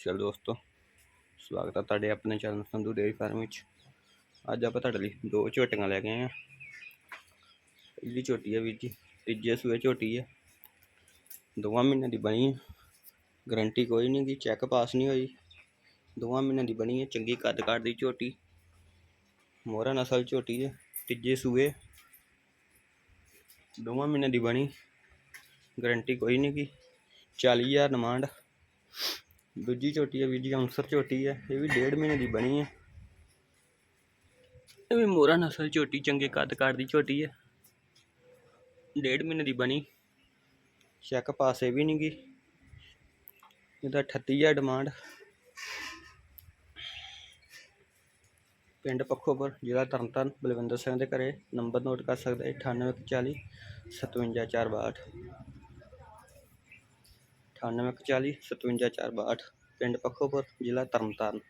ਸ਼੍ਰੀ ਅਕਾਲ ਦੋਸਤੋ। ਸਵਾਗਤ ਹੈ ਤੁਹਾਡੇ ਆਪਣੇ ਚੈਨਲ ਸੰਧੂ ਡੇਅਰੀ ਫਾਰਮ ਵਿੱਚ। ਅੱਜ ਆਪਾਂ ਤੁਹਾਡੇ ਲਈ ਦੋ ਝੋਟੀਆਂ ਲੈ ਕੇ ਆਏ ਹਾਂ। ਪਹਿਲੀ ਝੋਟੀ ਹੈ ਵੀਰ ਜੀ, ਤੀਜੇ ਸੂਏ ਝੋਟੀ ਹੈ ਦੋਵਾਂ ਮਹੀਨਿਆਂ ਦੀ ਬਣੀ ਗਰੰਟੀ ਕੋਈ ਨਹੀਂ ਗੀ, ਚੈੱਕ ਪਾਸ ਨਹੀਂ ਹੋਈ। ਦੋਵਾਂ ਮਹੀਨਿਆਂ ਦੀ ਬਣੀ ਹੈ ਚੰਗੀ ਕੱਦ ਕਾਠ ਦੀ ਝੋਟੀ। ਮੋਹਰਾ ਨਸਲ ਝੋਟੀ ਹੈ ਤੀਜੇ ਸੂਏ। ਦੋਵਾਂ ਮਹੀਨਿਆਂ ਦੀ ਬਣੀ। ਗਰੰਟੀ ਕੋਈ ਨਹੀਂ ਗੀ। 40000 ਡਿਮਾਂਡ ਦੂਜੀ ਝੋਟੀ ਹੈ ਵੀਰ ਜੀ ਅੰਸਰ ਝੋਟੀ ਹੈ ਇਹ ਵੀ ਡੇਢ ਮਹੀਨੇ ਦੀ ਬਣੀ ਹੈ ਇਹ ਵੀ ਮੋਰਾ ਨਸਲ ਝੋਟੀ, ਚੰਗੇ ਕੱਦ ਕਾਠ ਦੀ ਝੋਟੀ ਹੈ ਡੇਢ ਮਹੀਨੇ ਦੀ ਬਣੀ। ਚੈੱਕ ਪਾਸੇ ਵੀ ਨਹੀਂ ਗਈ। ਇਹਦਾ 38000 ਡਿਮਾਂਡ। ਪਿੰਡ ਪੱਖੋਪੁਰ, ਜ਼ਿਲ੍ਹਾ ਤਰਨਤਾਰਨ, ਬਲਵਿੰਦਰ ਸਿੰਘ ਦੇ ਘਰੇ। ਨੰਬਰ ਨੋਟ ਕਰ ਸਕਦੇ 9840 57462 9840 57462 ਪਿੰਡ ਪੱਖੋਪੁਰ ਜ਼ਿਲ੍ਹਾ ਤਰਨਤਾਰਨ।